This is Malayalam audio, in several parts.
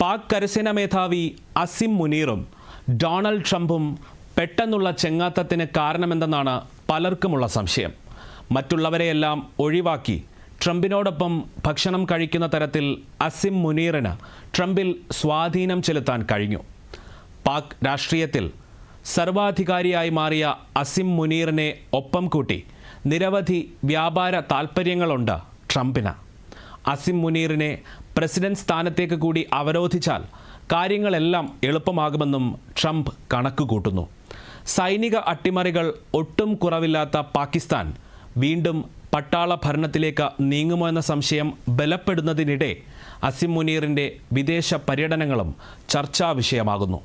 പാക് കരസേന മേധാവി അസിം മുനീറും ഡൊണാൾഡ് ട്രംപും പെട്ടെന്നുള്ള ചെങ്ങാത്തത്തിന് കാരണമെന്തെന്നാണ് പലർക്കുമുള്ള സംശയം. മറ്റുള്ളവരെയെല്ലാം ഒഴിവാക്കി ട്രംപിനോടൊപ്പം ഭക്ഷണം കഴിക്കുന്ന തരത്തിൽ അസിം മുനീറിന് ട്രംപിൽ സ്വാധീനം ചെലുത്താൻ കഴിഞ്ഞു. പാക് രാഷ്ട്രീയത്തിൽ സർവാധികാരിയായി മാറിയ അസിം മുനീറിനെ ഒപ്പം കൂട്ടി നിരവധി വ്യാപാര താൽപ്പര്യങ്ങളുണ്ട് ട്രംപിന്. അസിം മുനീറിനെ പ്രസിഡന്റ് സ്ഥാനത്തേക്ക് കൂടി അവരോധിച്ചാൽ കാര്യങ്ങളെല്ലാം എളുപ്പമാകുമെന്നും ട്രംപ് കണക്ക് കൂട്ടുന്നു സൈനിക അട്ടിമറികൾ ഒട്ടും കുറവില്ലാത്ത പാകിസ്ഥാൻ വീണ്ടും പട്ടാള ഭരണത്തിലേക്ക് നീങ്ങുമോ എന്ന സംശയം ബലപ്പെടുന്നതിനിടെ അസിം മുനീറിന്റെ വിദേശ പര്യടനങ്ങളും ചർച്ചാ വിഷയമാകുന്നു.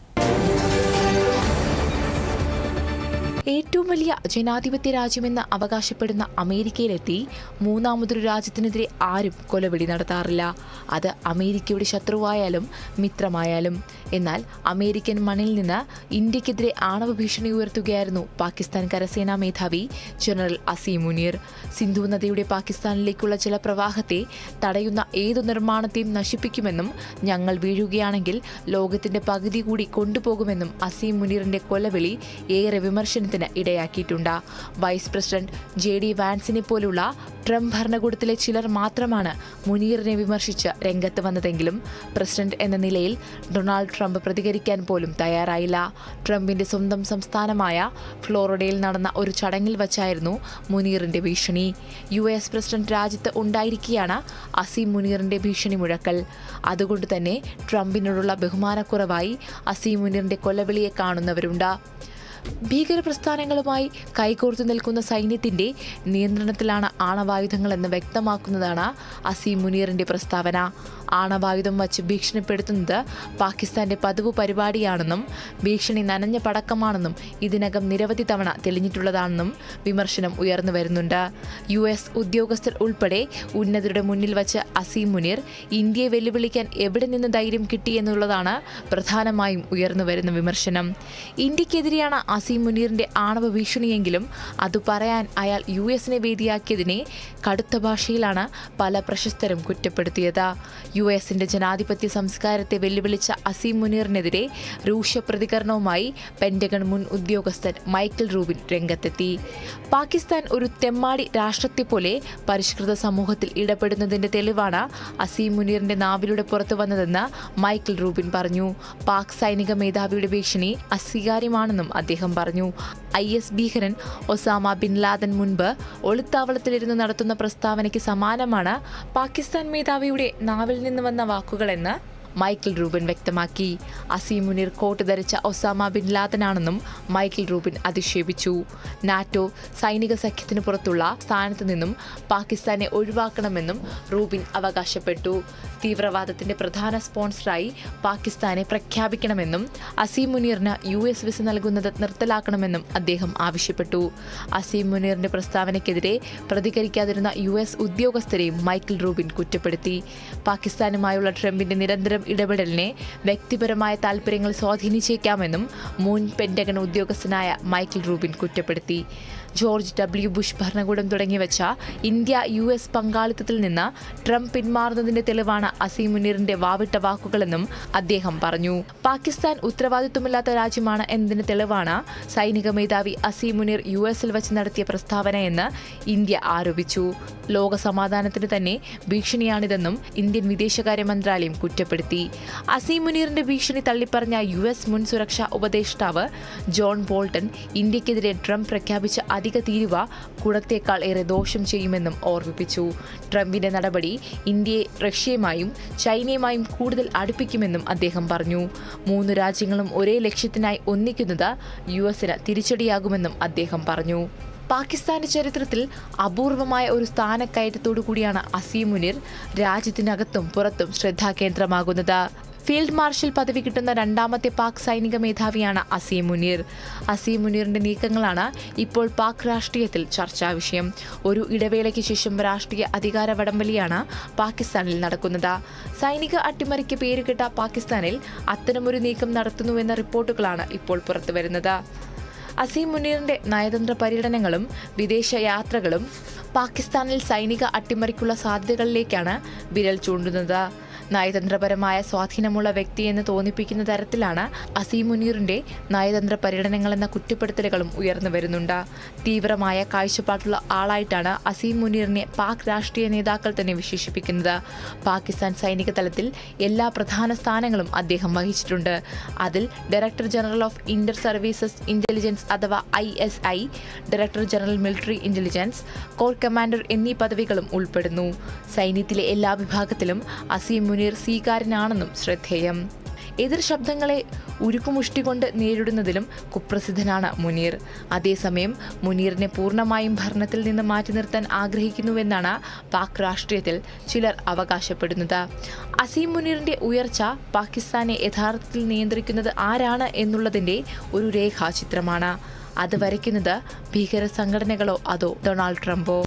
ഏറ്റവും വലിയ ജനാധിപത്യ രാജ്യമെന്ന് അവകാശപ്പെടുന്ന അമേരിക്കയിലെത്തി മൂന്നാമതൊരു രാജ്യത്തിനെതിരെ ആരും കൊലവിളി നടത്താറില്ല. അത് അമേരിക്കയുടെ ശത്രുവായാലും മിത്രമായാലും. എന്നാൽ അമേരിക്കൻ മണ്ണിൽ നിന്ന് ഇന്ത്യക്കെതിരെ ആണവ ഭീഷണി ഉയർത്തുകയായിരുന്നു പാകിസ്ഥാൻ കരസേനാ മേധാവി ജനറൽ അസീം മുനീർ. സിന്ധു നദിയുടെ പാകിസ്ഥാനിലേക്കുള്ള ജലപ്രവാഹത്തെ തടയുന്ന ഏതു നിർമ്മാണത്തെയും നശിപ്പിക്കുമെന്നും ഞങ്ങൾ വീഴുകയാണെങ്കിൽ ലോകത്തിന്റെ പകുതി കൂടി കൊണ്ടുപോകുമെന്നും അസീം മുനീറിന്റെ കൊലവിളി ഏറെ വിമർശനത്തിന് ഇടയാക്കിയിട്ടുണ്ട്. വൈസ് പ്രസിഡന്റ് ജെ ഡി വാൻസിനെ പോലുള്ള ട്രംപ് ഭരണകൂടത്തിലെ ചിലർ മാത്രമാണ് മുനീറിനെ വിമർശിച്ച് രംഗത്ത് വന്നതെങ്കിലും പ്രസിഡന്റ് എന്ന നിലയിൽ ഡൊണാൾഡ് ട്രംപ് പ്രതികരിക്കാൻ പോലും തയ്യാറായില്ല. ട്രംപിന്റെ സ്വന്തം സംസ്ഥാനമായ ഫ്ലോറിഡയിൽ നടന്ന ഒരു ചടങ്ങിൽ വച്ചായിരുന്നു മുനീറിന്റെ ഭീഷണി. യു എസ് പ്രസിഡന്റ് രാജ്യത്ത് ഉണ്ടായിരിക്കെയാണ് അസീം മുനീറിന്റെ ഭീഷണി മുഴക്കൽ. അതുകൊണ്ട് തന്നെ ട്രംപിനോടുള്ള ബഹുമാനക്കുറവായി അസീം മുനീറിന്റെ കൊലവിളിയെ കാണുന്നവരുണ്ട്. ഭീകര പ്രസ്ഥാനങ്ങളുമായി കൈകോർത്തു നിൽക്കുന്ന സൈന്യത്തിന്റെ നിയന്ത്രണത്തിലാണ് ആണവായുധങ്ങളെന്ന് വ്യക്തമാക്കുന്നതാണ് അസീം മുനീറിന്റെ പ്രസ്താവന. ആണവായുധം വച്ച് ഭീഷണിപ്പെടുത്തുന്നത് പാകിസ്ഥാന്റെ പതിവ് പരിപാടിയാണെന്നും ഭീഷണി നനഞ്ഞ പടക്കമാണെന്നും ഇതിനകം നിരവധി തവണ തെളിഞ്ഞിട്ടുള്ളതാണെന്നും വിമർശനം ഉയർന്നു വരുന്നുണ്ട്. യു എസ് ഉദ്യോഗസ്ഥർ ഉൾപ്പെടെ ഉന്നതരുടെ മുന്നിൽ വച്ച് അസീം മുനീർ ഇന്ത്യയെ വെല്ലുവിളിക്കാൻ എവിടെ നിന്ന് ധൈര്യം കിട്ടിയെന്നുള്ളതാണ് പ്രധാനമായും ഉയർന്നു വരുന്ന വിമർശനം. ഇന്ത്യക്കെതിരെയാണ് അസീം മുനീറിന്റെ ആണവ ഭീഷണിയെങ്കിലും അത് പറയാൻ അയാൾ യു എസിനെ വേദിയാക്കിയതിനെ കടുത്ത ഭാഷയിലാണ് പല പ്രശസ്തരും കുറ്റപ്പെടുത്തിയത്. യു എസിന്റെ ജനാധിപത്യ സംസ്കാരത്തെ വെല്ലുവിളിച്ച അസീം മുനീറിനെതിരെ രൂക്ഷ പ്രതികരണവുമായി പെന്റഗൺ മുൻ ഉദ്യോഗസ്ഥൻ മൈക്കിൾ റൂബിൻ രംഗത്തെത്തി. പാകിസ്ഥാൻ ഒരു തെമ്മാടി രാഷ്ട്രത്തെ പോലെ പരിഷ്കൃത സമൂഹത്തിൽ ഇടപെടുന്നതിന്റെ തെളിവാണ് അസീം മുനീറിന്റെ നാവിലൂടെ പുറത്തു വന്നതെന്ന് മൈക്കിൾ റൂബിൻ പറഞ്ഞു. പാക് സൈനിക മേധാവിയുടെ ഭീഷണി അസ്വീകാര്യമാണെന്നും അദ്ദേഹം പറഞ്ഞു. ഐ എസ് ഭീകരൻ ഒസാമ ബിൻ ലാദൻ മുൻപ് ഒളിത്താവളത്തിലിരുന്ന് നടത്തുന്ന പ്രസ്താവനയ്ക്ക് സമാനമാണ് പാകിസ്ഥാൻ മേധാവിയുടെ നാവിൽ നിന്ന് വന്ന വാക്കുകളെന്ന് മൈക്കിൾ റൂബിൻ വ്യക്തമാക്കി. അസീം കോട്ട് ധരിച്ച ഒസാമ ബിൻ ലാദനാണെന്നും മൈക്കിൾ റൂബിൻ അധിക്ഷേപിച്ചു. നാറ്റോ സൈനിക സഖ്യത്തിന് പുറത്തുള്ള സ്ഥാനത്ത് നിന്നും പാകിസ്ഥാനെ ഒഴിവാക്കണമെന്നും റൂബിൻ അവകാശപ്പെട്ടു. തീവ്രവാദത്തിന്റെ പ്രധാന സ്പോൺസറായി പാകിസ്ഥാനെ പ്രഖ്യാപിക്കണമെന്നും അസീം മുനീറിന് യു എസ് വിസ നൽകുന്നത് നിർത്തലാക്കണമെന്നും അദ്ദേഹം ആവശ്യപ്പെട്ടു. അസീം മുനീറിന്റെ പ്രസ്താവനയ്ക്കെതിരെ പ്രതികരിക്കാതിരുന്ന യു എസ് ഉദ്യോഗസ്ഥരെയും മൈക്കിൾ റൂബിൻ കുറ്റപ്പെടുത്തി. പാകിസ്ഥാനുമായുള്ള ട്രംപിന്റെ നിരന്തരം ഇടപെടലിനെ വ്യക്തിപരമായ താൽപ്പര്യങ്ങൾ സ്വാധീനിച്ചേക്കാമെന്നും മുൻ പെൻഡഗൺ ഉദ്യോഗസ്ഥനായ മൈക്കിൾ റൂബിൻ കുറ്റപ്പെടുത്തി. ജോർജ് ഡബ്ല്യു ബുഷ് ഭരണകൂടം തുടങ്ങിവെച്ച ഇന്ത്യ യു എസ് പങ്കാളിത്തത്തിൽ നിന്ന് ട്രംപ് പിന്മാറുന്നതിന്റെ തെളിവാണ് അസീം മുനീറിന്റെ വാവിട്ട വാക്കുകളെന്നും അദ്ദേഹം പറഞ്ഞു. പാകിസ്ഥാൻ ഉത്തരവാദിത്വമില്ലാത്ത രാജ്യമാണ് എന്നതിന് തെളിവാണ് സൈനിക മേധാവി അസീം മുനീർ യു എസിൽ വെച്ച് നടത്തിയ പ്രസ്താവനയെന്ന് ഇന്ത്യ ആരോപിച്ചു. ലോക സമാധാനത്തിന് തന്നെ ഭീഷണിയാണിതെന്നും ഇന്ത്യൻ വിദേശകാര്യ മന്ത്രാലയം കുറ്റപ്പെടുത്തി. അസീം മുനീറിന്റെ ഭീഷണി തള്ളിപ്പറഞ്ഞ യു എസ് മുൻ സുരക്ഷാ ഉപദേഷ്ടാവ് ജോൺ ബോൾട്ടൺ ഇന്ത്യക്കെതിരെ ട്രംപ് പ്രഖ്യാപിച്ച അധിക തീരുവ ഗുണത്തേക്കാൾ ഏറെ ദോഷം ചെയ്യുമെന്നും ഓർമ്മിപ്പിച്ചു. ട്രംപിന്റെ നടപടി ഇന്ത്യയെ റഷ്യയുമായും ചൈനയുമായും കൂടുതൽ അടുപ്പിക്കുമെന്നും അദ്ദേഹം പറഞ്ഞു. മൂന്ന് രാജ്യങ്ങളും ഒരേ ലക്ഷ്യത്തിനായി ഒന്നിക്കുന്നത് യു എസിന് തിരിച്ചടിയാകുമെന്നും അദ്ദേഹം പറഞ്ഞു. പാകിസ്ഥാന്റെ ചരിത്രത്തിൽ അപൂർവമായ ഒരു സ്ഥാനക്കയറ്റത്തോടു കൂടിയാണ് അസീം മുനിർ രാജ്യത്തിനകത്തും പുറത്തും ശ്രദ്ധാകേന്ദ്രമാകുന്നത്. ഫീൽഡ് മാർഷൽ പദവി കിട്ടുന്ന രണ്ടാമത്തെ പാക് സൈനിക മേധാവിയാണ് അസീം മുനീർ. അസീം മുനീറിന്റെ നീക്കങ്ങളാണ് ഇപ്പോൾ പാക് രാഷ്ട്രീയത്തിൽ ചർച്ചാ വിഷയം. ഒരു ഇടവേളയ്ക്ക് ശേഷം രാഷ്ട്രീയ അധികാര വടംവലിയാണ് പാകിസ്ഥാനിൽ നടക്കുന്നത്. സൈനിക അട്ടിമറിക്ക് പേരുകെട്ട പാകിസ്ഥാനിൽ അത്തരമൊരു നീക്കം നടത്തുന്നുവെന്ന റിപ്പോർട്ടുകളാണ് ഇപ്പോൾ പുറത്തുവരുന്നത്. അസീം മുനീറിന്റെ നയതന്ത്ര പര്യടനങ്ങളും വിദേശ യാത്രകളും പാകിസ്ഥാനിൽ സൈനിക അട്ടിമറിക്കുള്ള സാധ്യതകളിലേക്കാണ് വിരൽ ചൂണ്ടുന്നത്. നയതന്ത്രപരമായ സ്വാധീനമുള്ള വ്യക്തി എന്ന് തോന്നിപ്പിക്കുന്ന തരത്തിലാണ് അസീം മുനീറിന്റെ നയതന്ത്ര പര്യടനങ്ങളെന്ന കുറ്റപ്പെടുത്തലുകളും ഉയർന്നു വരുന്നുണ്ട്. തീവ്രമായ കാഴ്ചപ്പാടുള്ള ആളായിട്ടാണ് അസീം മുനീറിനെ പാക് രാഷ്ട്രീയ നേതാക്കൾ തന്നെ വിശേഷിപ്പിക്കുന്നത്. പാകിസ്ഥാൻ സൈനിക തലത്തിൽ എല്ലാ പ്രധാന സ്ഥാനങ്ങളും അദ്ദേഹം വഹിച്ചിട്ടുണ്ട്. അതിൽ director general of inter services intelligence അഥവാ I S I director general military intelligence corps commander എന്നീ പദവികളും ഉൾപ്പെടുന്നു. സൈന്യത്തിലെ എല്ലാ വിഭാഗത്തിലും അസീം മുനീർ സ്വീകാരനാണെന്നും ശ്രദ്ധേയം. എതിർ ശബ്ദങ്ങളെ ഉരുക്കുമുഷ്ടികൊണ്ട് നേരിടുന്നതിലും കുപ്രസിദ്ധനാണ് മുനീർ. അതേസമയം മുനീറിനെ പൂർണമായും ഭരണത്തിൽ നിന്ന് മാറ്റി നിർത്താൻ ആഗ്രഹിക്കുന്നുവെന്നാണ് പാക് രാഷ്ട്രീയത്തിൽ ചിലർ അവകാശപ്പെടുന്നത്. അസീം മുനീറിന്റെ ഉയർച്ച പാകിസ്ഥാനെ യഥാർത്ഥത്തിൽ നിയന്ത്രിക്കുന്നത് ആരാണ് എന്നുള്ളതിന്റെ ഒരു രേഖാചിത്രമാണ്. അത് വരയ്ക്കുന്നത് ഭീകര സംഘടനകളോ അതോ ഡൊണാൾഡ് ട്രംപോ?